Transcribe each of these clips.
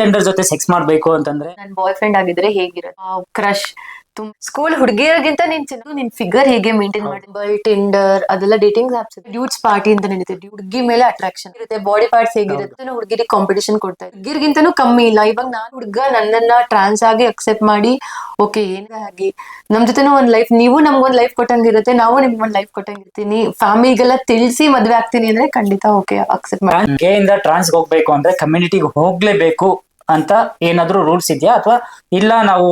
Gender ಜೊತೆ sex ಮಾಡ್ಬೇಕು ಅಂತಂದ್ರೆ? ನನ್ ಬಾಯ್ ಫ್ರೆಂಡ್ ಆಗಿದ್ರೆ ಹೇಗಿರುತ್ತೆ? ಕ್ರಶ್ ತುಂಬ ಸ್ಕೂಲ್ ಹುಡುಗಿಯರಿಗಿಂತ ನೀನ್ ಚೆನ್ನಾಗಿ ನಿನ್ ಫಿಗರ್ ಹೇಗೆ ಮೇಂಟೈನ್ ಮಾಡಿ ಬಲ್ ಟಿಂಡರ್ ಅದೆಲ್ಲ ಡೇಟಿಂಗ್ ಆಪ್ಸ್ ಡ್ಯೂಟ್ಸ್ ಪಾರ್ಟಿ ಅಂತ ನಡೀತದೆ ಹುಡುಗಿ ಮೇಲೆ ಅಟ್ರಾಕ್ಷನ್ ಇರುತ್ತೆ. ಬಾಡಿ ಪಾರ್ಟ್ಸ್ ಹೇಗಿರುತ್ತೆ ಹುಡುಗಿರಿಗೆ ಕಾಂಪಿಟೇಷನ್ ಕೊಡ್ತಾರೆ ಹುಡುಗಿರ್ಗಿಂತನೂ ಕಮ್ಮಿ ಇಲ್ಲ. ಇವಾಗ ನಾನು ಹುಡುಗ ನನ್ನನ್ನ ಟ್ರಾನ್ಸ್ ಆಗಿ ಅಕ್ಸೆಪ್ಟ್ ಮಾಡಿ ಓಕೆ ಏನೇ ಆಗಿ ನಮ್ ಜೊತೆನೂ ಒಂದ್ ಲೈಫ್ ನೀವು ನಮ್ಗೊಂದ್ ಲೈಫ್ ಕೊಟ್ಟಂಗಿರುತ್ತೆ ನಾವು ನಿಮ್ಗೊಂದ್ ಲೈಫ್ ಕೊಟ್ಟಂಗಿರ್ತೀನಿ. ಫ್ಯಾಮಿಲಿಗೆಲ್ಲ ತಿಳಿಸಿ ಮದ್ವೆ ಆಗ್ತೀನಿ ಅಂದ್ರೆ ಖಂಡಿತ ಓಕೆ ಅಕ್ಸೆಪ್ಟ್ ಮಾಡಿ ಇಂದ ಟ್ರಾನ್ಸ್ ಹೋಗ್ಬೇಕು ಅಂದ್ರೆ ಕಮ್ಯುನಿಟಿಗೆ ಹೋಗ್ಲೇಬೇಕು. ಅಂತ ಏನಾದ್ರೂ ರೂಲ್ಸ್ ಇದೆಯಾ? ಅಥವಾ ಇಲ್ಲ ನಾವು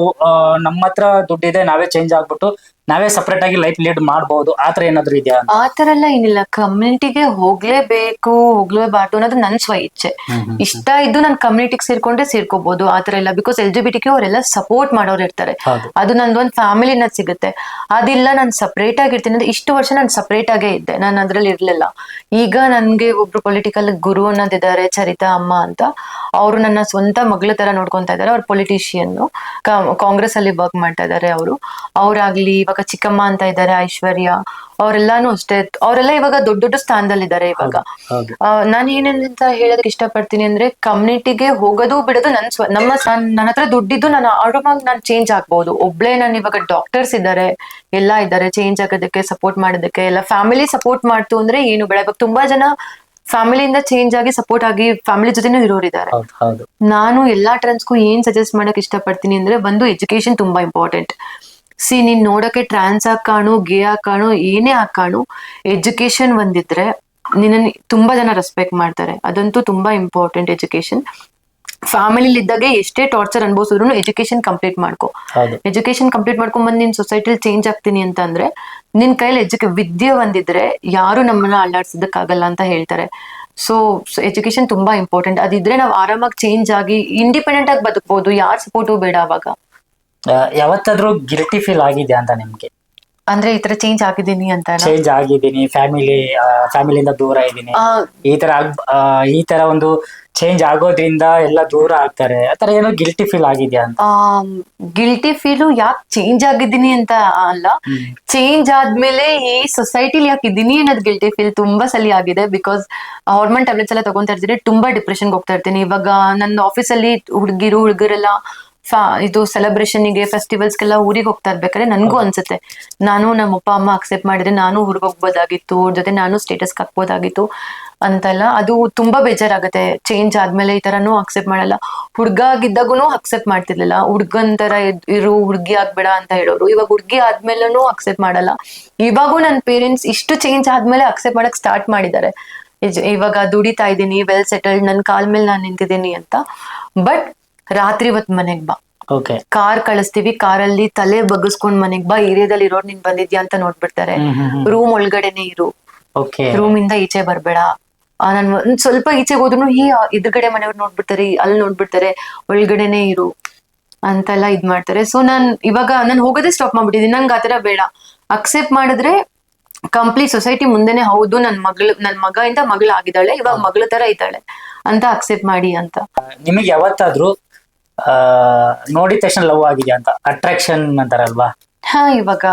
ನಮ್ಮ ಹತ್ರ ದುಡ್ಡಿದೆ ನಾವೇ ಚೇಂಜ್ ಆಗ್ಬಿಟ್ಟು ನಾವೇ ಸಪರೇಟ್ ಆಗಿ ಲೈಫ್ ಲೀಡ್ ಮಾಡಬಹುದು ಆತರ ಏನಾದ್ರು ಇದೆಯಾ ಆತರ ಆ ತರ ಎಲ್ಲ ಏನಿಲ್ಲ. ಕಮ್ಯುನಿಟಿಗೆ ಹೋಗ್ಲೇಬೇಕು ಹೋಗ್ಲೇಬಾರ್ದು ಅನ್ನೋದು ನನ್ ಸ್ವ ಇಚ್ಛೆ. ಇಷ್ಟ ಇದ್ದು ನಾನು ಕಮ್ಯುನಿಟಿಗೆ ಸೇರ್ಕೊಂಡ್ರೆ ಸೇರ್ಕೋಬಹುದು ಆತರ ಎಲ್ಲ because L G B T ಅವರೆಲ್ಲ ಸಪೋರ್ಟ್ ಮಾಡೋರು ಇರ್ತಾರೆ. ಅದು ಅದು ನಂದೊಂದು ಫ್ಯಾಮಿಲಿನ ಸಿಗುತ್ತೆ. ಅದಿಲ್ಲ ನಾನು ಸಪ್ರೇಟ್ ಆಗಿರ್ತೀನಿ ಅಂದ್ರೆ ಇಷ್ಟು ವರ್ಷ ನಾನು ಸಪ್ರೇಟ್ ಆಗೇ ಇದ್ದೆ. ನಾನು ಅದ್ರಲ್ಲಿ ಇರ್ಲಿಲ್ಲ. ಈಗ ನನ್ಗೆ ಒಬ್ರು ಪೊಲಿಟಿಕಲ್ ಗುರು ಅನ್ನೋದಿದ್ದಾರೆ ಚರಿತಾ ಅಮ್ಮ ಅಂತ. ಅವರು ನನ್ನ ಸ್ವಂತ ಮಗಳ ತರ ನೋಡ್ಕೊಂತ ಇದ್ದಾರೆ. ಅವ್ರ ಪೊಲಿಟಿಷಿಯನ್ ಕಾಂಗ್ರೆಸ್ ಅಲ್ಲಿ ವರ್ಕ್ ಮಾಡ್ತಾ ಇದ್ದಾರೆ ಅವರು. ಅವ್ರಾಗ್ಲಿ ಇವಾಗ ಚಿಕ್ಕಮ್ಮ ಅಂತ ಇದ್ದಾರೆ ಐಶ್ವರ್ಯ. ಅವರೆಲ್ಲಾನು ಅಷ್ಟೇ. ಅವರೆಲ್ಲ ಇವಾಗ ದೊಡ್ಡ ದೊಡ್ಡ ಸ್ಥಾನದಲ್ಲಿದ್ದಾರೆ ಇವಾಗ. ನಾನು ಏನಂತ ಹೇಳೋದಕ್ಕೆ ಇಷ್ಟಪಡ್ತೀನಿ ಅಂದ್ರೆ ಕಮ್ಯುನಿಟಿಗೆ ಹೋಗೋದು ಬಿಡೋದು ನನ್ ಸ್ವ ನಮ್ಮ ನಾನ್- ನನ್ನ ಹತ್ರ ದುಡ್ಡಿದ್ದು ನಾನು ಆರಾಮಾಗಿ ನಾನು ಚೇಂಜ್ ಆಗ್ಬಹುದು ಒಬ್ಳೆ ನಾನು ಇವಾಗ ಡಾಕ್ಟರ್ಸ್ ಇದ್ದಾರೆ ಎಲ್ಲ ಇದ್ದಾರೆ ಚೇಂಜ್ ಆಗೋದಕ್ಕೆ ಸಪೋರ್ಟ್ ಮಾಡೋದಕ್ಕೆ ಎಲ್ಲ ಫ್ಯಾಮಿಲಿ ಸಪೋರ್ಟ್ ಮಾಡ್ತು ಅಂದ್ರೆ ಏನು ಬೇಡ. ಇವಾಗ ತುಂಬಾ ಜನ ಫ್ಯಾಮಿಲಿಯಿಂದ ಚೇಂಜ್ ಆಗಿ ಸಪೋರ್ಟ್ ಆಗಿ ಫ್ಯಾಮಿಲಿ ಜೊತೆನೂ ಇರೋರಿದ್ದಾರೆ. ನಾನು ಎಲ್ಲಾ ಟ್ರೆಂಡ್ಸ್ಗೂ ಏನ್ ಸಜೆಸ್ಟ್ ಮಾಡಕ್ ಇಷ್ಟಪಡ್ತೀನಿ ಅಂದ್ರೆ ಒಂದು ಎಜುಕೇಶನ್ ತುಂಬಾ ಇಂಪಾರ್ಟೆಂಟ್ ಸಿ ನೀನ್ ನೋಡಕ್ಕೆ ಟ್ರಾನ್ಸ್ ಆಗಿ ಕಾಣು ಗೇ ಆಗಿ ಕಾಣು ಏನೇ ಆಗಿ ಕಾಣು ಎಜುಕೇಶನ್ ಒಂದಿದ್ರೆ ನಿನ್ನ ತುಂಬಾ ಜನ ರೆಸ್ಪೆಕ್ಟ್ ಮಾಡ್ತಾರೆ. ಅದಂತೂ ತುಂಬಾ ಇಂಪಾರ್ಟೆಂಟ್ ಎಜುಕೇಶನ್ ಫ್ಯಾಮಿಲಿ ಇದ್ದಾಗ ಎಷ್ಟೇ ಟಾರ್ಚರ್ ಅನ್ಭವಿಸಿದ್ರು ಎಜುಕೇಶನ್ ಕಂಪ್ಲೀಟ್ ಮಾಡ್ಕೊ. ಎಜುಕೇಶನ್ ಕಂಪ್ಲೀಟ್ ಮಾಡ್ಕೊಂಡ್ ಬಂದ್ ನಿನ್ ಸೊಸೈಟಿಲಿ ಚೇಂಜ್ ಆಗ್ತೀನಿ ಅಂತ ಅಂದ್ರೆ ನಿನ್ ಕೈಲಿ ಎಜುಕೇ ವಿದ್ಯೆ ಒಂದಿದ್ರೆ ಯಾರು ನಮ್ಮನ್ನ ಅಲ್ಲಾಡ್ಸೋದಕ್ಕಾಗಲ್ಲ ಅಂತ ಹೇಳ್ತಾರೆ. ಸೊ ಎಜುಕೇಶನ್ ತುಂಬಾ ಇಂಪಾರ್ಟೆಂಟ್ ಅದಿದ್ರೆ ನಾವು ಆರಾಮಾಗಿ ಚೇಂಜ್ ಆಗಿ ಇಂಡಿಪೆಂಡೆಂಟ್ ಆಗಿ ಬದುಕ್ಬೋದು. ಯಾರ ಸಪೋರ್ಟು ಬೇಡ ಅವಾಗ. ಯಾವತ್ತಾದ್ರೂ ಗಿಲ್ಟಿ ಫೀಲ್ ಆಗಿದ್ಯಾ ಅಂತ ನಿಮ್ಗೆ? ಅಂದ್ರೆ ಈ ತರ ಚೇಂಜ್ ಆಗಿದ್ದೀನಿ ಅಂತ ಚೇಂಜ್ ಆಗಿದ್ದೀನಿ ಫ್ಯಾಮಿಲಿ ಫ್ಯಾಮಿಲಿಯಿಂದ ದೂರ ಇದ್ದೀನಿ. ಈ ತರ ಈ ತರ ಒಂದು ಚೇಂಜ್ ಆಗೋದ್ರಿಂದ ಎಲ್ಲ ದೂರ ಆಗ್ತಾರೆ. ಆತರ ಏನೋ ಗಿಲ್ಟಿ ಫೀಲ್ ಆಗಿದ್ಯಾ ಅಂತ. ಗಿಲ್ಟಿ ಫೀಲು ಯಾಕೆ ಚೇಂಜ್ ಆಗಿದ್ದೀನಿ ಅಂತ ಅಲ್ಲ? ಚೇಂಜ್ ಆದ್ಮೇಲೆ ಈ ಸೊಸೈಟಿಲಿ ಯಾಕೆ ಇದ್ದೀನಿ ಅನ್ನೋದು ಗಿಲ್ಟಿ ಫೀಲ್ ತುಂಬಾ ಸಲ ಆಗಿದೆ ಬಿಕಾಸ್ ಹಾರ್ಮೋನ್ ಟ್ಯಾಬ್ಲೆಟ್ಸ್ ಎಲ್ಲ ತಗೊಂತ ಇರ್ತೀನಿ ತುಂಬಾ ಡಿಪ್ರೆಷನ್ಗೆ ಹೋಗ್ತಾ ಇರ್ತೀನಿ. ಇವಾಗ ನನ್ನ ಆಫೀಸಲ್ಲಿ ಹುಡುಗಿರು ಹುಡುಗರೆಲ್ಲ ಇದು ಸೆಲೆಬ್ರೇಷನ್ಗೆ ಫೆಸ್ಟಿವಲ್ಸ್ಗೆಲ್ಲ ಊರಿಗೆ ಹೋಗ್ತಾ ಇರ್ಬೇಕಾದ್ರೆ ನನಗೂ ಅನ್ಸುತ್ತೆ. ನಾನು ನಮ್ಮ ಅಪ್ಪ ಅಮ್ಮ ಅಕ್ಸೆಪ್ಟ್ ಮಾಡಿದ್ರೆ ನಾನು ಊರಿಗೆ ಹೋಗ್ಬೋದಾಗಿತ್ತು ಅವ್ರ ಜೊತೆ ನಾನು ಸ್ಟೇಟಸ್ ಹಾಕ್ಬೋದಾಗಿತ್ತು ಅಂತೆಲ್ಲ ಅದು ತುಂಬಾ ಬೇಜಾರಾಗುತ್ತೆ. ಚೇಂಜ್ ಆದ್ಮೇಲೆ ಈ ತರನು ಅಕ್ಸೆಪ್ಟ್ ಮಾಡಲ್ಲ. ಹುಡ್ಗ ಆಗಿದ್ದಾಗೂ ಅಕ್ಸೆಪ್ಟ್ ಮಾಡ್ತಿರ್ಲಿಲ್ಲ. ಹುಡ್ಗನ್ ತರ ಇರು ಹುಡ್ಗಿ ಆಗ್ಬೇಡ ಅಂತ ಹೇಳೋರು. ಇವಾಗ ಹುಡ್ಗಿ ಆದ್ಮೇಲೂ ಅಕ್ಸೆಪ್ಟ್ ಮಾಡಲ್ಲ. ಇವಾಗೂ ನನ್ನ ಪೇರೆಂಟ್ಸ್ ಇಷ್ಟು ಚೇಂಜ್ ಆದ್ಮೇಲೆ ಅಕ್ಸೆಪ್ಟ್ ಮಾಡಕ್ ಸ್ಟಾರ್ಟ್ ಮಾಡಿದ್ದಾರೆ. ಇವಾಗ ದುಡಿತಾ ಇದ್ದೀನಿ ವೆಲ್ ಸೆಟಲ್ಡ್ ನನ್ನ ಕಾಲ್ ಮೇಲೆ ನಾನು ನಿಂತಿದ್ದೀನಿ ಅಂತ. ಬಟ್ ರಾತ್ರಿ ಹೊತ್ ಮನೆಗ್ ಬಾ. ಓಕೆ ಕಾರ್ ಕಳಿಸ್ತೀವಿ ಕಾರಲ್ಲಿ ತಲೆ ಬಗ್ಗಿಸ್ಕೊಂಡ್ ಮನೆಗ್ ಬಾ. ಏರಿಯಾದಲ್ಲಿ ಇರೋರ್ ನೀನ್ ಬಂದಿದ್ಯಾ ಅಂತ ನೋಡ್ಬಿಡ್ತಾರೆ. ರೂಮ್ ಒಳಗಡೆನೆ ಇರು. ರೂಮ್ ಇಂದ ಈಚೆ ಬರ್ಬೇಡ. ನಾನು ಒಂದ್ ಸ್ವಲ್ಪ ಈಚೆಗೆ ಹೋದ್ರು ಈ ಎದುರುಗಡೆ ಮನೆಯವ್ರು ನೋಡ್ಬಿಡ್ತಾರೆ ಅಲ್ಲಿ ನೋಡ್ಬಿಡ್ತಾರೆ ಒಳಗಡೆನೆ ಇರು ಅಂತೆಲ್ಲ ಇದ್ ಮಾಡ್ತಾರೆ. ಸೊ ನಾನ್ ಇವಾಗ ನಾನ್ ಹೋಗೋದೇ ಸ್ಟಾಪ್ ಮಾಡ್ಬಿಟ್ಟಿದ್ದೀನಿ ನಂಗೆ ಆತರ ಬೇಡ. ಅಕ್ಸೆಪ್ಟ್ ಮಾಡಿದ್ರೆ ಕಂಪ್ಲೀಟ್ ಸೊಸೈಟಿ ಮುಂದೆನೆ ಹೌದು. ನನ್ ಮಗಳು ನನ್ ಮಗ ಇಂದ ಮಗಳು ಆಗಿದ್ದಾಳೆ. ಇವಾಗ ಮಗಳ ತರ ಇದ್ದಾಳೆ. ಅಂತ ಅಕ್ಸೆಪ್ಟ್ ಮಾಡಿ ಅಂತ. ನಿಮಗೆ ಯಾವತ್ತಾದ್ರೂ ನೋಡಿದ ತಕ್ಷಣ ಲವ್ ಆಗಿದೆಯಾ ಅಂತ. ಅಟ್ರಾಕ್ಷನ್ ಅಂತಾರಲ್ವಾ? ಹಾ ಇವಾಗ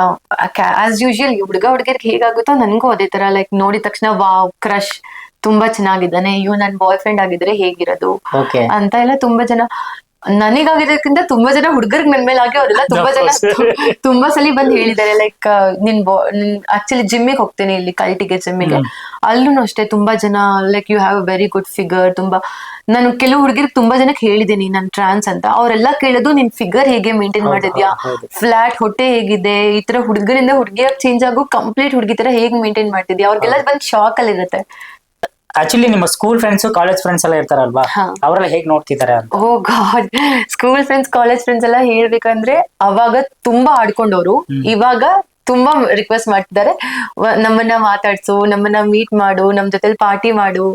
ಆಸ್ ಯೂಶುವಲ್ ಹುಡುಗ ಹುಡುಗಿಯರ್ಗೆ ಹೇಗಾಗುತ್ತೋ ನನಗೂ ಅದೇ ತರ ಲೈಕ್ ನೋಡಿದ ತಕ್ಷಣ ವಾವ್ ಕ್ರಶ್ ತುಂಬಾ ಚೆನ್ನಾಗಿದ್ದಾನೆ. ಇವ್ ನನ್ ಬಾಯ್ ಫ್ರೆಂಡ್ ಆಗಿದ್ರೆ ಹೇಗಿರೋದು? ಅಂತ ಎಲ್ಲ ತುಂಬಾ ಜನ ನನಗಾಗಿರೋದಕ್ಕಿಂತ ತುಂಬಾ ಜನ ಹುಡುಗರಿಗೆ ನನ್ ಮೇಲೆ ಆಗಿ ಅವರೆಲ್ಲ ತುಂಬಾ ಜನ ತುಂಬಾ ಸಲ ಬಂದ್ ಹೇಳಿದ್ದಾರೆ ಲೈಕ್ ನಿನ್ ಬಾ ಆಕ್ಚುಲಿ ಜಿಮ್ಮಿಗೆ ಹೋಗ್ತೇನೆ ಇಲ್ಲಿ ಕಲ್ಟಿಗೆ ಜಿಮ್ಮಿಗೆ ಅಲ್ಲೂ ಅಷ್ಟೇ ತುಂಬಾ ಜನ like you have very good figure ತುಂಬಾ ನಾನು ಕೆಲವು ಹುಡುಗರಿಗೆ ತುಂಬಾ ಜನಕ್ಕೆ ಹೇಳಿದ್ದೀನಿ ನನ್ ಟ್ರಾನ್ಸ್ ಅಂತ. ಅವರೆಲ್ಲ ಕೇಳೋದು ನಿನ್ ಫಿಗರ್ ಹೇಗೆ ಮೇಂಟೈನ್ ಮಾಡಿದ್ಯಾ? ಫ್ಲಾಟ್ ಹೊಟ್ಟೆ ಹೇಗಿದೆ? ಈ ತರ ಹುಡುಗರಿಂದ ಹುಡುಗಿಯಾಗಿ ಚೇಂಜ್ ಆಗು ಕಂಪ್ಲೀಟ್ ಹುಡುಗಿ ತರ ಹೇಗೆ ಮೇಂಟೈನ್ ಮಾಡ್ತಿದ್ಯಾ? ಅವ್ರಿಗೆಲ್ಲ ಬಂದ್ ಶಾಕ್ ಅಲ್ಲಿ ಇರುತ್ತೆ ಆಕ್ಚುಲಿ ನಿಮ್ಮ ಸ್ಕೂಲ್ ಫ್ರೆಂಡ್ಸ್ ಕಾಲೇಜ್ ಫ್ರೆಂಡ್ಸ್ ಎಲ್ಲ ಇರ್ತಾರಲ್ವಾ? ಹಾ. ಅವರೆಲ್ಲ ಹೇಗ್ ನೋಡ್ತಿದ್ದಾರೆ ಅಂತ? ಓ god school friends college friends ಎಲ್ಲ ಹೇಳ್ಬೇಕಂದ್ರೆ ಅವಾಗ ತುಂಬಾ ಆಡ್ಕೊಂಡವ್ರು. ಇವಾಗ ತುಂಬಾ ರಿಕ್ವೆಸ್ಟ್ ಮಾಡ್ತಿದ್ದಾರೆ. ನಮ್ಮನ್ನ ಮಾತಾಡ್ಸು ನಮ್ಮನ್ನ ಮೀಟ್ ಮಾಡು ನಮ್ ಜೊತೆಲಿ ಪಾರ್ಟಿ ಮಾಡು.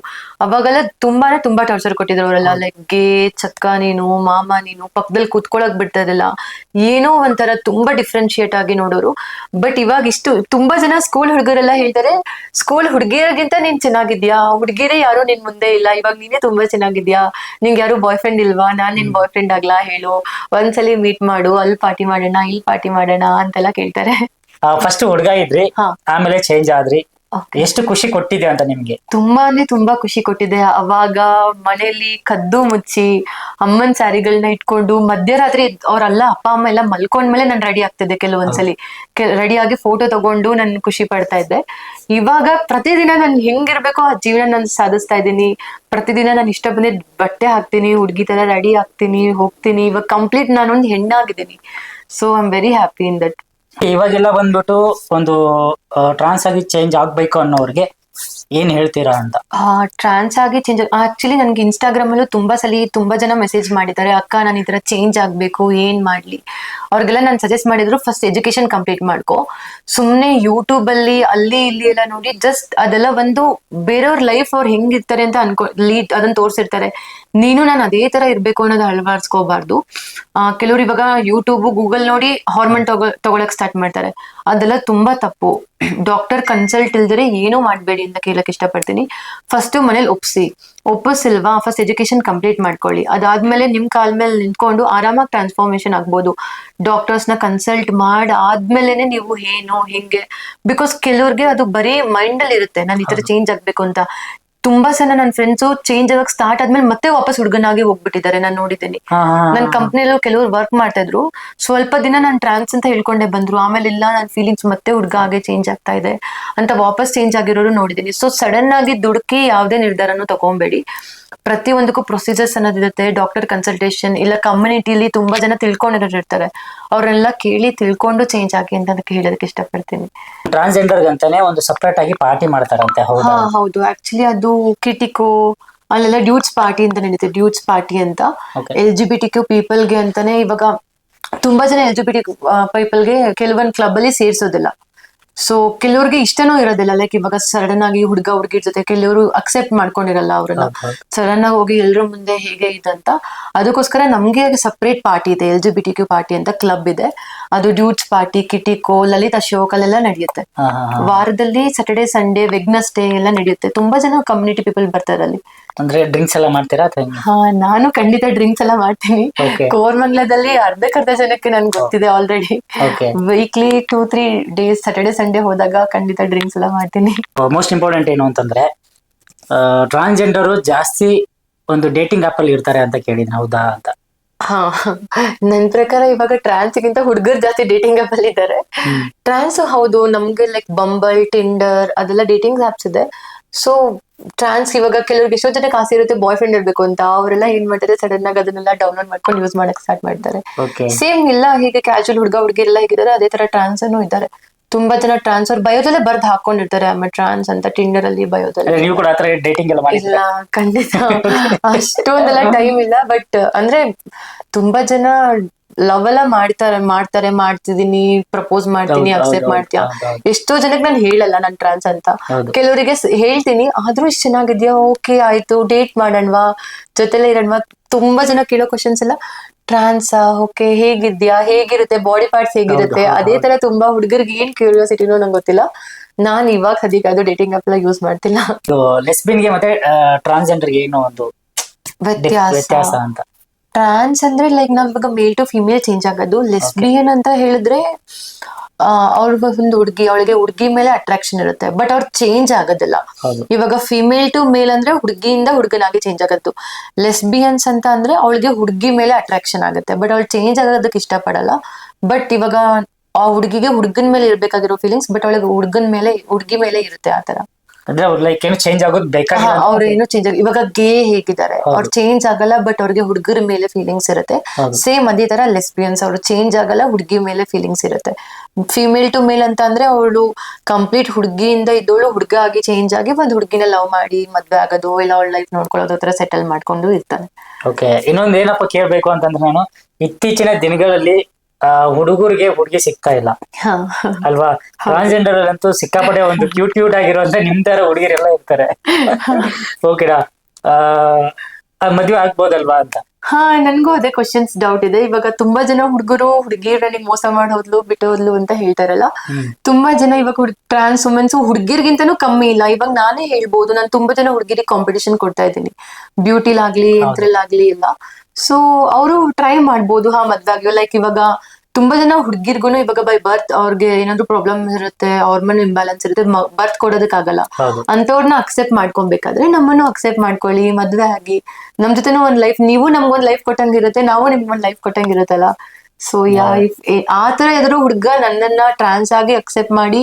ಅವಾಗೆಲ್ಲ ತುಂಬಾನೇ ತುಂಬಾ ಟಾರ್ಚರ್ ಕೊಟ್ಟಿದ್ರು ಅವರೆಲ್ಲ. ಲೈಕ್ ಗೇ ಚಕ್ಕ ನೀನು ಮಾಮ ನೀನು ಪಕ್ಕದಲ್ಲಿ ಕೂತ್ಕೊಳಕ್ ಬಿಡ್ತಾ ಇರಲಿಲ್ಲ ಏನೋ ಒಂಥರ ತುಂಬಾ ಡಿಫ್ರೆನ್ಶಿಯೇಟ್ ಆಗಿ ನೋಡೋರು. ಬಟ್ ಇವಾಗ ಇಷ್ಟು ತುಂಬಾ ಜನ ಸ್ಕೂಲ್ ಹುಡುಗರೆಲ್ಲ ಹೇಳ್ತಾರೆ ಸ್ಕೂಲ್ ಹುಡುಗಿಯರಿಗಿಂತ ನೀನ್ ಚೆನ್ನಾಗಿದ್ಯಾ? ಹುಡುಗಿರೇ ಯಾರು ನಿನ್ ಮುಂದೆ ಇಲ್ಲ. ಇವಾಗ ನೀನೇ ತುಂಬಾ ಚೆನ್ನಾಗಿದ್ಯಾ? ನಿಂಗೆ ಯಾರು ಬಾಯ್ ಫ್ರೆಂಡ್ ಇಲ್ವಾ? ನಾನ್ ನಿನ್ ಬಾಯ್ ಫ್ರೆಂಡ್ ಆಗ್ಲಾ? ಹೇಳು. ಒಂದ್ಸಲಿ ಮೀಟ್ ಮಾಡು. ಅಲ್ಲಿ ಪಾರ್ಟಿ ಮಾಡೋಣ ಇಲ್ಲಿ ಪಾರ್ಟಿ ಮಾಡೋಣ ಅಂತೆಲ್ಲ ಕೇಳ್ತಾರೆ. ಫಸ್ಟ್ ಹುಡುಗ ಇದ್ರಿ. ಆಮೇಲೆ ಚೇಂಜ್ ಆದ್ರಿ. ಎಷ್ಟು ಖುಷಿ ಕೊಟ್ಟಿದೆ ಅಂತ ನಿಮ್ಗೆ? ತುಂಬಾ ಅಂದ್ರೆ ತುಂಬಾ ಖುಷಿ ಕೊಟ್ಟಿದೆ. ಅವಾಗ ಮನೆಯಲ್ಲಿ ಕದ್ದು ಮುಚ್ಚಿ ಅಮ್ಮನ್ ಸ್ಯಾರಿಗಳನ್ನ ಇಟ್ಕೊಂಡು ಮಧ್ಯರಾತ್ರಿ ಅವ್ರಲ್ಲ ಅಪ್ಪ ಅಮ್ಮ ಎಲ್ಲ ಮಲ್ಕೊಂಡ್ಮೇಲೆ ನಾನು ರೆಡಿ ಆಗ್ತಿದ್ದೆ ಕೆಲವೊಂದ್ಸಲಿ. ರೆಡಿ ಆಗಿ ಫೋಟೋ ತಗೊಂಡು ನಾನು ಖುಷಿ ಪಡ್ತಾ ಇದ್ದೆ. ಇವಾಗ ಪ್ರತಿದಿನ ನಾನು ಹೆಂಗಿರ್ಬೇಕೋ ಆ ಜೀವನ ನಾನು ಸಾಧಿಸ್ತಾ ಇದ್ದೀನಿ. ಪ್ರತಿದಿನ ನಾನು ಇಷ್ಟ ಬಂದಿದ್ದ ಬಟ್ಟೆ ಹಾಕ್ತೀನಿ ಹುಡುಗಿ ತರ ರೆಡಿ ಆಗ್ತೀನಿ ಹೋಗ್ತೀನಿ. ಇವಾಗ ಕಂಪ್ಲೀಟ್ ನಾನೊಂದು ಹೆಣ್ಣಾಗಿದ್ದೀನಿ. So I am very happy in that ಇವಾಗೆಲ್ಲ ಬಂದ್ಬಿಟ್ಟು ಒಂದು ಟ್ರಾನ್ಸ್ ಆಗಿ ಚೇಂಜ್ ಆಗ್ಬೇಕು ಅನ್ನೋರ್ಗೆ ಏನ್ ಹೇಳ್ತೀರಾ ಅಂತ? ಟ್ರಾನ್ಸ್ ಆಗಿ ಚೇಂಜ್ ಆಕ್ಚುಲಿ ನನ್ಗೆ ಇನ್ಸ್ಟಾಗ್ರಾಮ್ ಅಲ್ಲೂ ತುಂಬಾ ಸಲ ತುಂಬಾ ಜನ ಮೆಸೇಜ್ ಮಾಡಿದ್ದಾರೆ, ಅಕ್ಕ, ನಾನು ಈ ತರ ಚೇಂಜ್ ಆಗ್ಬೇಕು, ಏನ್ ಮಾಡ್ಲಿ? ಅವ್ರಿಗೆಲ್ಲ ನಾನು ಸಜೆಸ್ಟ್ ಮಾಡಿದ್ರು ಫಸ್ಟ್ ಎಜುಕೇಶನ್ ಕಂಪ್ಲೀಟ್ ಮಾಡ್ಕೊ. ಸುಮ್ನೆ ಯೂಟ್ಯೂಬ್ ಅಲ್ಲಿ ಅಲ್ಲಿ, ಇಲ್ಲಿ ಎಲ್ಲ ನೋಡಿ ಜಸ್ಟ್ ಅದೆಲ್ಲ ಒಂದು ಬೇರೆಯವ್ರ ಲೈಫ್ ಅವ್ರು ಹೆಂಗಿರ್ತಾರೆ ಅಂತ ಅನ್ಕೊ ಲೀಡ್ ಅದನ್ನ ತೋರಿಸಿರ್ತಾರೆ. ನೀನು ನಾನು ಅದೇ ತರ ಇರ್ಬೇಕು ಅನ್ನೋದು ಅಳವಡಿಸ್ಕೋಬಾರ್ದು. ಕೆಲವ್ರು ಇವಾಗ ಯೂಟ್ಯೂಬ್ ಗೂಗಲ್ ನೋಡಿ ಹಾರ್ಮೋನ್ ತಗೋ ತಗೊಳಕ್ ಸ್ಟಾರ್ಟ್ ಮಾಡ್ತಾರೆ. ಅದೆಲ್ಲ ತುಂಬಾ ತಪ್ಪು. ಡಾಕ್ಟರ್ ಕನ್ಸಲ್ಟ್ ಇಲ್ದಿರೆ ಏನೂ ಮಾಡಬೇಡಿ. ಅಂತ ಕೇಳಕ್ ಇಷ್ಟಪಡ್ತೀನಿ. ಫಸ್ಟ್ ಮನೇಲಿ ಒಪ್ಸಿ. ಒಪ್ಪಿಸಿಲ್ವಾ ಫಸ್ಟ್ ಎಜುಕೇಶನ್ ಕಂಪ್ಲೀಟ್ ಮಾಡ್ಕೊಳ್ಳಿ. ಅದಾದ್ಮೇಲೆ ನಿಮ್ ಕಾಲ್ ಮೇಲೆ ನಿಂತ್ಕೊಂಡು ಆರಾಮಾಗಿ ಟ್ರಾನ್ಸ್ಫಾರ್ಮೇಶನ್ ಆಗ್ಬೋದು. ಡಾಕ್ಟರ್ಸ್ನ ಕನ್ಸಲ್ಟ್ ಮಾಡಿ ಆದ್ಮೇಲೆನೆ ನೀವು ಏನು ಹೆಂಗೆ? ಬಿಕಾಸ್ ಕೆಲವ್ರಿಗೆ ಅದು ಬರೀ ಮೈಂಡ್ ಅಲ್ಲಿ ಇರುತ್ತೆ ನಾನು ಈ ತರ ಚೇಂಜ್ ಆಗ್ಬೇಕು ಅಂತ. ತುಂಬಾ ಸಲ ನನ್ನ ಫ್ರೆಂಡ್ಸು ಚೇಂಜ್ ಆಗಕ್ ಸ್ಟಾರ್ಟ್ ಆದ್ಮೇಲೆ ಮತ್ತೆ ವಾಪಸ್ ಹುಡುಗನಾಗಿ ಹೋಗ್ಬಿಟ್ಟಿದ್ದಾರೆ ನಾನು ನೋಡಿದ್ದೀನಿ. ನನ್ನ ಕಂಪ್ನಿಲೂ ಕೆಲವರು ವರ್ಕ್ ಮಾಡ್ತಾ ಇದ್ರು ಸ್ವಲ್ಪ ದಿನ ನಾನು ಟ್ರಾನ್ಸ್ ಅಂತ ಹೇಳ್ಕೊಂಡೆ ಬಂದ್ರು. ಆಮೇಲೆ ಇಲ್ಲ ನನ್ನ ಫೀಲಿಂಗ್ಸ್ ಮತ್ತೆ ಹುಡುಗ ಹಾಗೆ ಚೇಂಜ್ ಆಗ್ತಾ ಇದೆ ಅಂತ ವಾಪಸ್ ಚೇಂಜ್ ಆಗಿರೋರು ನೋಡಿದ್ದೀನಿ. ಸೊ ಸಡನ್ ಆಗಿ ದುಡುಕಿ ಯಾವುದೇ ನಿರ್ಧಾರನೂ ತಗೊಂಬೇಡಿ. ಪ್ರತಿಯೊಂದಕ್ಕೂ ಪ್ರೊಸೀಜರ್ಸ್ ಅನ್ನೋದಿರುತ್ತೆ ಡಾಕ್ಟರ್ ಕನ್ಸಲ್ಟೇಷನ್ ಇಲ್ಲ ಕಮ್ಯುನಿಟಿಲಿ ತುಂಬಾ ಜನ ತಿಳ್ಕೊಂಡಿರೋರು ಇರ್ತಾರೆ. ಅವರೆಲ್ಲ ಕೇಳಿ ತಿಳ್ಕೊಂಡು ಚೇಂಜ್ ಆಗಿ ಅಂತ ಹೇಳೋದಕ್ಕೆ ಇಷ್ಟಪಡ್ತೀನಿ. ಟ್ರಾನ್ಸ್ಜೆಂಡರ್ ಅಂತಾನೆ ಒಂದು ಸಪ್ರೇಟ್ ಆಗಿ ಪಾರ್ಟಿ ಮಾಡ್ತಾರಂತೆ ಹೌದಾ? ಹೌದು. ಆಕ್ಚುಲಿ ಅದು ಕಿಟಿಕೋ ಅಲ್ಲೆಲ್ಲ ಡ್ಯೂಟ್ಸ್ ಪಾರ್ಟಿ ಅಂತ ನಡೀತದೆ ಡ್ಯೂಟ್ಸ್ ಪಾರ್ಟಿ ಅಂತ. L G B T Q ಪೀಪಲ್ಗೆ ಅಂತಾನೆ ಇವಾಗ ತುಂಬಾ ಜನ ಎಲ್ ಜಿ ಬಿ ಟಿ ಪೀಪಲ್ಗೆ ಕೆಲವೊಂದು ಕ್ಲಬ್ ಅಲ್ಲಿ ಸೇರ್ಸೋದಿಲ್ಲ ಸೊ ಕೆಲವ್ರಿಗೆ ಇಷ್ಟನೂ ಇರೋದಿಲ್ಲ ಲೈಕ್ ಇವಾಗ ಸಡನ್ ಆಗಿ ಹುಡುಗ ಹುಡುಗಿ ಜೊತೆ ಕೆಲವರು ಅಕ್ಸೆಪ್ಟ್ ಮಾಡ್ಕೊಂಡಿರಲ್ಲ ಅವ್ರನ್ನ. ಸಡನ್ ಆಗಿ ಹೋಗಿ ಎಲ್ರ ಮುಂದೆ ಹೇಗೆ ಇದಂತ ಅದಕ್ಕೋಸ್ಕರ ನಮ್ಗೆ ಸಪ್ರೇಟ್ ಪಾರ್ಟಿ ಇದೆ L G B T Q party ಅಂತ ಕ್ಲಬ್ ಇದೆ ಅದು ಡ್ಯೂಟ್ಸ್ party Kitty Kitty Ko Lalit Ashok ಅಲ್ಲೆಲ್ಲ ನಡೆಯುತ್ತೆ. ವಾರದಲ್ಲಿ ಸಾಟರ್ಡೆ ಸಂಡೆ ವಾರದಲ್ಲಿ ಡೇ ಎಲ್ಲ ನಡೆಯುತ್ತೆ. ತುಂಬಾ ಜನ ಕಮ್ಯುನಿಟಿ ಪೀಪಲ್ ಬರ್ತಾರೆ ಅಲ್ಲಿ. ಅಂದ್ರೆ ಡ್ರಿಂಕ್ಸ್ ಎಲ್ಲ ಮಾಡ್ತೀರಾ ಹಾ ನಾನು ಖಂಡಿತ ಡ್ರಿಂಕ್ಸ್ ಎಲ್ಲ ಮಾಡ್ತೀನಿ. ಕೋರ್ಮಂಗ್ಲದಲ್ಲಿ ಅರ್ಧಕ್ಕರ್ಧ ಜನಕ್ಕೆ ನನ್ಗೆ ಗೊತ್ತಿದೆ already weekly two three days Saturday Sunday ಹೋದಾಗ ಖಂಡಿತ ಡ್ರಿಂಕ್ಸ್ ಎಲ್ಲ ಮಾಡ್ತೀನಿ. ಮೋಸ್ಟ್ ಇಂಪಾರ್ಟೆಂಟ್ ಏನು ಅಂತಂದ್ರೆ ಟ್ರಾನ್ಸ್ಜೆಂಡರ್ ಜಾಸ್ತಿ ಒಂದು ಡೇಟಿಂಗ್ ಆಪ್ ಅಲ್ಲಿ ಇರ್ತಾರೆ ಅಂತ ಕೇಳಿದ್ರೆ ಹೌದಾ ಅಂತ. ಹಾ. ನನ್ ಪ್ರಕಾರ ಇವಾಗ ಟ್ರಾನ್ಸ್ ಗಿಂತ ಹುಡುಗರು ಜಾಸ್ತಿ ಡೇಟಿಂಗ್ ಆಪ್ ಅಲ್ಲಿ ಇದ್ದಾರೆ ಟ್ರಾನ್ಸ್ ಹೌದು ನಮ್ಗೆ ಲೈಕ್ ಬಂಬಲ್ ಟಿಂಡರ್ ಅದೆಲ್ಲ ಡೇಟಿಂಗ್ ಆಪ್ಸ್ ಇದೆ. ಸೊ ಟ್ರಾನ್ಸ್ ಇವಾಗ ಕೆಲವ್ರಿಗೆ ಎಷ್ಟೋ ಜನಕ್ಕೆ ಆಸೆ ಇರುತ್ತೆ ಬಾಯ್ ಫ್ರೆಂಡ್ ಇರ್ಬೇಕು ಅಂತ. ಅವರೆಲ್ಲ ಏನ್ ಮಾಡ್ತಾರೆ ಸಡನ್ ಆಗಿ ಅದನ್ನೆಲ್ಲ ಡೌನ್ಲೋಡ್ ಮಾಡ್ಕೊಂಡು ಯೂಸ್ ಮಾಡಕ್ ಸ್ಟಾರ್ಟ್ ಮಾಡ್ತಾರೆ. ಸೇಮ್ ಇಲ್ಲ ಹೀಗೆ ಕ್ಯಾಶುವಲ್ ಹುಡುಗ ಹುಡುಗಿ ಎಲ್ಲ ಹೇಗಿದ್ದಾರೆ ಅದೇ ತರ ಟ್ರಾನ್ಸ್ ಅನ್ನು ಇದ್ದಾರೆ. ತುಂಬಾ ಜನ ಟ್ರಾನ್ಸ್ ಅವ್ರ ಬಯೋದಲ್ಲೇ ಬರ್ದ್ ಹಾಕೊಂಡಿರ್ತಾರೆ ಆಮೇಲೆ ಟ್ರಾನ್ಸ್ ಅಂತ ಟಿಂಡರ್ ಅಲ್ಲಿ ಬಯೋದಲ್ಲಿ. ನೀವು ಕೂಡ ಆತರ ಡೇಟಿಂಗ್ ಎಲ್ಲ ಇಲ್ಲ ಖಂಡಿತ. ಅಷ್ಟೊಂದೆಲ್ಲ ಟೈಮ್ ಇಲ್ಲ ಬಟ್ ಅಂದ್ರೆ ತುಂಬಾ ಜನ ಲವ್ ಎಲ್ಲ ಮಾಡ್ತಾರೆ ಮಾಡ್ತಾರೆ ಮಾಡ್ತಿದೀನಿ ಪ್ರಪೋಸ್ ಮಾಡ್ತೀನಿ ಅಕ್ಸೆಪ್ಟ್ ಮಾಡ್ತೀಯ. ಎಷ್ಟೋ ಜನಕ್ಕೆ ನಾನು ಹೇಳಲ್ಲ ನನ್ ಟ್ರಾನ್ಸ್ ಅಂತ. ಕೆಲವರಿಗೆ ಹೇಳ್ತೀನಿ ಆದ್ರೂ ಇಷ್ಟು ಚೆನ್ನಾಗಿದ್ಯಾ? ಓಕೆ ಆಯ್ತು ಡೇಟ್ ಮಾಡೋಣವಾ ಜೊತೆಲೆ ಇರಣ್ವಾ? ತುಂಬಾ ಜನ ಕೇಳೋ ಕ್ವಶನ್ಸ್ ಎಲ್ಲ ಟ್ರಾನ್ಸ್ ಓಕೆ ಹೇಗಿದ್ಯಾ? ಹೇಗಿರುತ್ತೆ? ಬಾಡಿ ಪಾರ್ಟ್ಸ್ ಹೇಗಿರುತ್ತೆ? ಅದೇ ತರ ತುಂಬಾ ಹುಡುಗರಿಗೆ ಏನ್ ಕ್ಯೂರಿಯಾಸಿಟಿನೋ ನಂಗೆ ಗೊತ್ತಿಲ್ಲ. ನಾನ್ ಇವಾಗ ಸದ್ಯಕ್ಕೆ ಅದು ಡೇಟಿಂಗ್ ಆಪ್ ಎಲ್ಲ ಯೂಸ್ ಮಾಡ್ತಿಲ್ಲ. ಲೆಸ್ಬಿನ್ಗೆ ಮತ್ತೆ ಟ್ರಾನ್ಸ್ಜೆಂಡರ್ಗೆ ಏನೋ ಒಂದು ವ್ಯತ್ಯಾಸ ಅಂತ. ಟ್ರಾನ್ಸ್ ಅಂದ್ರೆ ಲೈಕ್ ನಾವ್ ಇವಾಗ ಮೇಲ್ ಟು ಫಿಮೇಲ್ ಚೇಂಜ್ ಆಗೋದು ಲೆಸ್ಬಿಯನ್ ಅಂತ ಹೇಳಿದ್ರೆ ಅವ್ರಿಗೆ ಒಂದು ಹುಡುಗಿ ಅವಳಿಗೆ ಹುಡುಗಿ ಮೇಲೆ ಅಟ್ರಾಕ್ಷನ್ ಇರುತ್ತೆ. ಬಟ್ ಅವ್ರು ಚೇಂಜ್ ಆಗೋದಿಲ್ಲ. ಇವಾಗ ಫಿಮೇಲ್ ಟು ಮೇಲ್ ಅಂದ್ರೆ ಹುಡುಗಿಯಿಂದ ಹುಡುಗನಾಗಿ ಚೇಂಜ್ ಆಗೋದು. ಲೆಸ್ಬಿಯನ್ಸ್ ಅಂತ ಅಂದ್ರೆ ಅವಳಿಗೆ ಹುಡುಗಿ ಮೇಲೆ ಅಟ್ರಾಕ್ಷನ್ ಆಗುತ್ತೆ. ಬಟ್ ಅವಳು ಚೇಂಜ್ ಆಗೋದಕ್ಕೆ ಇಷ್ಟಪಡಲ್ಲ. ಬಟ್ ಇವಾಗ ಆ ಹುಡುಗಿಗೆ ಹುಡುಗನ ಮೇಲೆ ಇರ್ಬೇಕಾಗಿರೋ ಫೀಲಿಂಗ್ಸ್ ಬಟ್ ಅವಳಿಗೆ ಹುಡುಗನ ಮೇಲೆ ಹುಡುಗಿ ಮೇಲೆ ಇರುತ್ತೆ ಆತರ ಅಂದ್ರೆ ಅವ್ರ ಲೈಕ್ ಏನು ಚೇಂಜ್ ಆಗೋದು ಬೇಕಾಗಿಲ್ಲ ಅಂತ ಅವ್ರು ಏನು ಚೇಂಜ್ ಇವಾಗ ಗೇ ಹೇಗಿದ್ದಾರೆ? ಹೌದು. ಅವ್ರು ಚೇಂಜ್ ಆಗಲ್ಲ ಬಟ್ ಅವ್ರಿಗೆ ಹುಡುಗರ ಮೇಲೆ ಫೀಲಿಂಗ್ಸ್ ಇರುತ್ತೆ. ಹೌದು. ಸೇಮ್ ಅದೇ ತರ ಲೆಸ್ಬಿಯನ್ಸ್ ಅವರು ಚೇಂಜ್ ಆಗಲ್ಲ ಹುಡುಗಿ ಮೇಲೆ ಫೀಲಿಂಗ್ಸ್ ಇರುತ್ತೆ. ಫಿಮೇಲ್ ಟು ಮೇಲ್ ಅಂತ ಅಂದ್ರೆ ಅವಳು ಕಂಪ್ಲೀಟ್ ಹುಡುಗಿಯಿಂದ ಇದ್ದವಳು ಹುಡುಗ ಆಗಿ ಚೇಂಜ್ ಆಗಿ ಒಂದ್ ಹುಡುಗಿನ ಲವ್ ಮಾಡಿ ಮದ್ವೆ ಆಗೋದು ಇಲ್ಲ ಅವಳ ಲೈಫ್ ನೋಡ್ಕೊಳ್ಳೋದು ತರ ಸೆಟಲ್ ಮಾಡ್ಕೊಂಡು ಇರ್ತಾನೆ. ಓಕೆ ಇನ್ನೊಂದ್ ಏನಪ್ಪ ಕೇಳ್ಬೇಕು ಅಂತಂದ್ರೆ ನಾನು ಇತ್ತೀಚಿನ ದಿನಗಳಲ್ಲಿ ಹುಡುಗರಿಗೆ ಹುಡುಗಿ ಸಿಗ್ತಾ ಇಲ್ಲ. ಅಲ್ವಾ? ಟ್ರಾನ್ಸ್ಜೆಂಡರ್ ಅಂತೂ ಸಿಕ್ಕಾಪಟ್ಟೆ ಒಂದು ಕ್ಯೂಟ್ ಕ್ಯೂಟ್ ಆಗಿರುವಂತ ನಿಮ್ ತರ ಹುಡುಗಿರೆಲ್ಲ ಇರ್ತಾರೆ. ಓಕೆನಾ ಆ ಮದ್ವೆ ಆಗ್ಬೋದಲ್ವಾ ಅಂತ? ಹಾ ನನ್ಗೂ ಅದೇ ಕ್ವಶನ್ಸ್ ಡೌಟ್ ಇದೆ. ಇವಾಗ ತುಂಬಾ ಜನ ಹುಡುಗರು ಹುಡುಗಿಯರಲ್ಲಿ ಮೋಸ ಮಾಡಿ ಹೋದ್ಲು ಬಿಟ್ಟು ಹೋದ್ಲು ಅಂತ ಹೇಳ್ತಾರಲ್ಲ. ತುಂಬಾ ಜನ ಇವಾಗ ಟ್ರಾನ್ಸ್ ವುಮೆನ್ಸ್ ಹುಡುಗಿರ್ಗಿಂತನೂ ಕಮ್ಮಿ ಇಲ್ಲ. ಇವಾಗ ನಾನೇ ಹೇಳ್ಬೋದು ನಾನು ತುಂಬಾ ಜನ ಹುಡುಗಿರಿಗೆ ಕಾಂಪಿಟೇಷನ್ ಕೊಡ್ತಾ ಇದ್ದೀನಿ. ಬ್ಯೂಟಿಲಾಗ್ಲಿ ಇದ್ರಲ್ಲಾಗ್ಲಿ ಇಲ್ಲ ಸೊ ಅವರು ಟ್ರೈ ಮಾಡ್ಬೋದು. ಹಾ ಮದ್ವೆ ಲೈಕ್ ಇವಾಗ ತುಂಬಾ ಜನ ಹುಡುಗಿರ್ಗು ಇವಾಗ ಬೈ ಬರ್ತ್ ಅವ್ರಿಗೆ ಏನಾದ್ರು ಪ್ರಾಬ್ಲಮ್ ಇರುತ್ತೆ ಹಾರ್ಮೋನ್ ಇಂಬ್ಯಾಲೆನ್ಸ್ ಇರುತ್ತೆ ಬರ್ತ್ ಕೊಡೋದಕ್ಕಾಗಲ್ಲ. ಆಗಲ್ಲ ಅಂತವ್ರನ್ನ ಅಕ್ಸೆಪ್ಟ್ ಮಾಡ್ಕೊಬೇಕಾದ್ರೆ ನಮ್ಮನ್ನು ಅಕ್ಸೆಪ್ಟ್ ಮಾಡ್ಕೊಳ್ಳಿ ಮದ್ವೆ ಆಗಿ. ನಮ್ ಜೊತೆನೂ ಒಂದ್ ಲೈಫ್ ನೀವು ನಮ್ಗೊಂದ್ ಲೈಫ್ ಕೊಟ್ಟಂಗಿರುತ್ತೆ ನಾವು ನಿಮ್ಗೊಂದ್ ಲೈಫ್ ಕೊಟ್ಟಂಗಿರುತ್ತಲ್ಲ. ಸೊ ಯಾ ಆತರ ಎದುರು ಹುಡ್ಗ ನನ್ನನ್ನ ಟ್ರಾನ್ಸ್ ಆಗಿ ಅಕ್ಸೆಪ್ಟ್ ಮಾಡಿ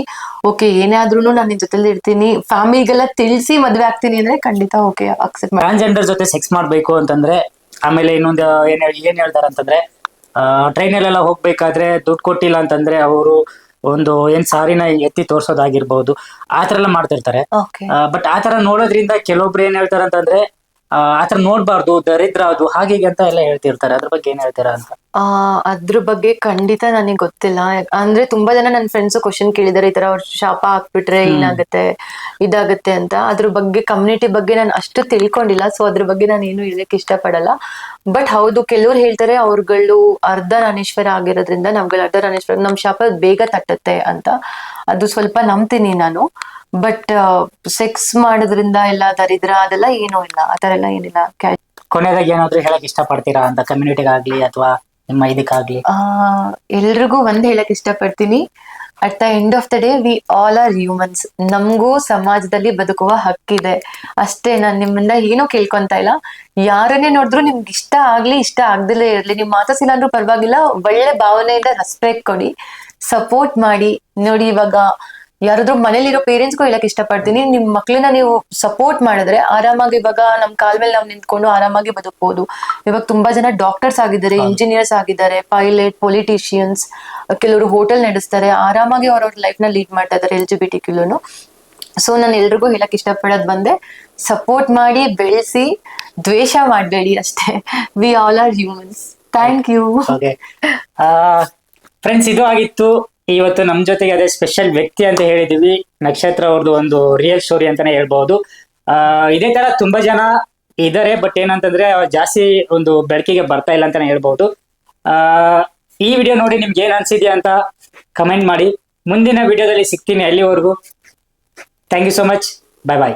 ಓಕೆ ಏನೇ ಆದ್ರೂ ನಾನು ನಿನ್ ಜೊತೆಲಿ ಇರ್ತೀನಿ ಫ್ಯಾಮಿಲಿಗೆಲ್ಲ ತಿಳಿಸಿ ಮದ್ವೆ ಆಗ್ತೀನಿ ಅಂದ್ರೆ ಖಂಡಿತ ಓಕೆ ಅಕ್ಸೆಪ್ಟ್ ಟ್ರಾನ್ಸ್ಜೆಂಡರ್ ಜೊತೆ ಸೆಕ್ಸ್ ಮಾಡ್ಬೇಕು ಅಂತಂದ್ರೆ ಆಮೇಲೆ ಇನ್ನೊಂದು ಏನ್ ಏನ್ ಹೇಳ್ತಾರೆ ಅಂತಂದ್ರೆ ಟ್ರೈನಲ್ಲೆಲ್ಲ ಹೋಗ್ಬೇಕಾದ್ರೆ ದುಡ್ಡು ಕೊಟ್ಟಿಲ್ಲ ಅಂತಂದ್ರೆ ಅವರು ಒಂದು ಏನ್ ಸಾರಿನ ಎತ್ತಿ ತೋರ್ಸೋದಾಗಿರ್ಬಹುದು ಆತರ ತರ ಎಲ್ಲ ಮಾಡ್ತಿರ್ತಾರೆ. ಬಟ್ ಆತರ ತರ ನೋಡೋದ್ರಿಂದ ಕೆಲವೊಬ್ರು ಏನ್ ಹೇಳ್ತಾರೆ ಅಂತಂದ್ರೆ ಆ ಆ ತರ ನೋಡ್ಬಾರ್ದು ದರಿದ್ರ ಅದು ಹಾಗೆ ಹೀಗೆ ಅಂತ ಎಲ್ಲ ಹೇಳ್ತಿರ್ತಾರೆ. ಅದ್ರ ಬಗ್ಗೆ ಏನ್ ಹೇಳ್ತೀರಾ ಅಂತ? ಆ ಅದ್ರ ಬಗ್ಗೆ ಖಂಡಿತ ನನಗೆ ಗೊತ್ತಿಲ್ಲ. ಅಂದ್ರೆ ತುಂಬಾ ಜನ ನನ್ನ ಫ್ರೆಂಡ್ಸ್ ಕ್ವಶನ್ ಕೇಳಿದಾರೆ ಈ ತರ ಅವ್ರ ಶಾಪ ಹಾಕ್ಬಿಟ್ರೆ ಏನಾಗುತ್ತೆ ಇದಾಗುತ್ತೆ ಅಂತ. ಅದ್ರ ಬಗ್ಗೆ ಕಮ್ಯುನಿಟಿ ಬಗ್ಗೆ ನಾನು ಅಷ್ಟು ತಿಳ್ಕೊಂಡಿಲ್ಲ. ಸೊ ಅದ್ರ ಬಗ್ಗೆ ನಾನು ಏನು ಹೇಳಕ್ ಇಷ್ಟಪಡಲ್ಲ. ಬಟ್ ಹೌದು ಕೆಲವ್ರು ಹೇಳ್ತಾರೆ ಅವ್ರಗಳು ಅರ್ಧ ರಾಣೇಶ್ವರ ಆಗಿರೋದ್ರಿಂದ ನಮ್ಗಳು ಅರ್ಧ ರಾಣೇಶ್ವರ ನಮ್ ಶಾಪ ಬೇಗ ತಟ್ಟುತ್ತೆ ಅಂತ. ಅದು ಸ್ವಲ್ಪ ನಂಬ್ತೀನಿ ನಾನು. ಬಟ್ ಸೆಕ್ಸ್ ಮಾಡೋದ್ರಿಂದ ಎಲ್ಲ ದರಿದ್ರ ಅದೆಲ್ಲ ಏನೂ ಇಲ್ಲ. ಆತರ ತರ ಎಲ್ಲ ಏನಿಲ್ಲ. ಕ್ಯಾ- ಕೊನೆಯದಾಗಿ ಏನಾದ್ರು ಹೇಳಕ್ ಇಷ್ಟ ಪಡ್ತೀರಾ ಅಂತ ಕಮ್ಯುನಿಟಿಗಾಗ್ಲಿ ಅಥವಾ ನಿಮ್ಮ ಇದಕ್ಕಾಗ್ಲಿ. ಎಲ್ರಿಗೂ ಒಂದ್ ಹೇಳಕ್ ಇಷ್ಟಪಡ್ತೀನಿ. At the end of the day we all are humans ನಮಗೂ ಸಮಾಜದಲ್ಲಿ ಬದುಕುವ ಹಕ್ಕಿದೆ. ಅಷ್ಟೇ, ನಾನು ನಿಮ್ಮಿಂದ ಏನೂ ಕೇಳ್ಕೊಂತ ಇಲ್ಲ. ಯಾರನ್ನೇ ನೋಡಿದ್ರು ನಿಮ್ಗೆ ಇಷ್ಟ ಆಗ್ಲಿ, ಇಷ್ಟ ಆಗ್ದಿಲ್ಲೇ ಇರ್ಲಿ. ನಿಮ್ ಮಾತಾಡ್ಸಿಲ್ಲ ಅಂದ್ರೂ ಪರವಾಗಿಲ್ಲ, ಒಳ್ಳೆ ಭಾವನೆಯಿಂದ ರೆಸ್ಪೆಕ್ಟ್ ಕೊಡಿ. ಸಪೋರ್ಟ್ ಮಾಡಿ. ನೋಡಿ, ಇವಾಗ ಯಾರಾದ್ರೂ ಮನೇಲಿರೋ ಪೇರೆಂಟ್ಸ್ಗೂ ಹೇಳಕ್ ಇಷ್ಟಪಡ್ತೀನಿ. ನಿಮ್ ಮಕ್ಳನ್ನ ನೀವು ಸಪೋರ್ಟ್ ಮಾಡಿದ್ರೆ ಆರಾಮಾಗಿ ಇವಾಗ ನಮ್ ಕಾಲ್ ಮೇಲೆ ನಾವು ನಿಂತ್ಕೊಂಡು ಆರಾಮಾಗಿ ಬದುಕಬಹುದು ಇವಾಗ ತುಂಬಾ ಜನ ಡಾಕ್ಟರ್ಸ್ ಆಗಿದ್ದಾರೆ ಇಂಜಿನಿಯರ್ಸ್ ಆಗಿದ್ದಾರೆ ಪೈಲಟ್ ಪೊಲಿಟಿಷಿಯನ್ಸ್ ಕೆಲವರು ಹೋಟೆಲ್ ನಡೆಸ್ತಾರೆ. ಆರಾಮಾಗಿ ಅವ್ರವ್ರ ಲೈಫ್ನ ಲೀಡ್ ಮಾಡ್ತಾ ಇದಾರೆ ಎಲ್ ಜಿ ಬಿ ಟಿ ಕ್ಯೂನು ಸೊ ನಾನು ಎಲ್ರಿಗೂ ಹೇಳಕ್ ಇಷ್ಟಪಡೋದ್ ಬಂದೆ ಸಪೋರ್ಟ್ ಮಾಡಿ ಬೆಳೆಸಿ ದ್ವೇಷ ಮಾಡಬೇಡಿ ಅಷ್ಟೇ. We all are humans thank you friends ಇದು ಆಗಿತ್ತು. ಇವತ್ತು ನಮ್ ಜೊತೆಗೆ ಅದೇ ಸ್ಪೆಷಲ್ ವ್ಯಕ್ತಿ ಅಂತ ಹೇಳಿದೀವಿ. ನಕ್ಷತ್ರ ಅವ್ರದ್ದು ಒಂದು ರಿಯಲ್ ಸ್ಟೋರಿ ಅಂತಾನೆ ಹೇಳ್ಬಹುದು ಆ, ಇದೇ ತರ ತುಂಬಾ ಜನ ಇದಾರೆ ಬಟ್ ಏನಂತಂದ್ರೆ ಜಾಸ್ತಿ ಒಂದು ಬೆಳಕಿಗೆ ಬರ್ತಾ ಇಲ್ಲ ಅಂತಾನೆ ಹೇಳ್ಬಹುದು ಆ, ಈ ವಿಡಿಯೋ ನೋಡಿ ನಿಮ್ಗೆ ಏನ್ ಅನ್ಸಿದ್ಯಾ ಅಂತ ಕಮೆಂಟ್ ಮಾಡಿ. ಮುಂದಿನ ವಿಡಿಯೋದಲ್ಲಿ ಸಿಗ್ತೀನಿ ಅಲ್ಲಿವರೆಗೂ. Thank you so much bye bye